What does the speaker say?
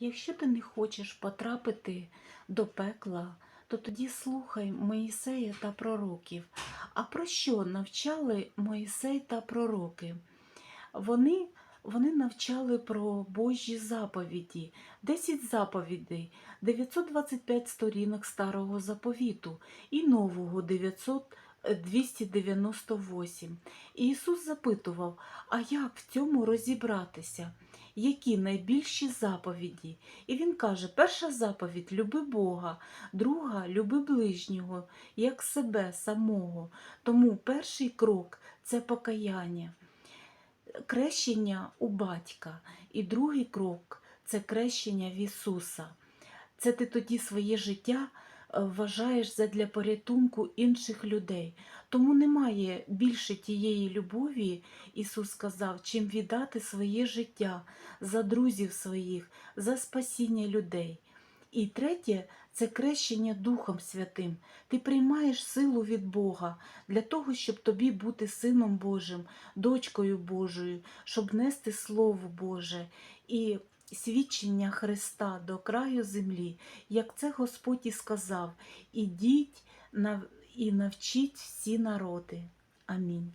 Якщо ти не хочеш потрапити до пекла, то тоді слухай Моїсея та пророків. А про що навчали Моїсей та пророки? Вони, вони навчали про Божі заповіді, 10 заповідей, 925 сторінок старого заповіту і нового 900, е, 298. І Ісус запитував, а як в цьому розібратися? Які найбільші заповіді? І він каже: перша заповідь люби Бога, друга люби ближнього, як себе самого. Тому перший крок це покаяння, крещення у батька. І другий крок це крещення в Ісуса. Це ти тоді своє життя вважаєш задля порятунку інших людей. Тому немає більше тієї любові, Ісус сказав, чим віддати своє життя за друзів своїх, за спасіння людей. І третє це крещення Духом Святим. Ти приймаєш силу від Бога для того, щоб тобі бути сином Божим, дочкою Божою, щоб нести Слово Боже і свідчення Христа до краю землі, як це Господь і сказав: ідіть і навчіть всі народи. Амінь.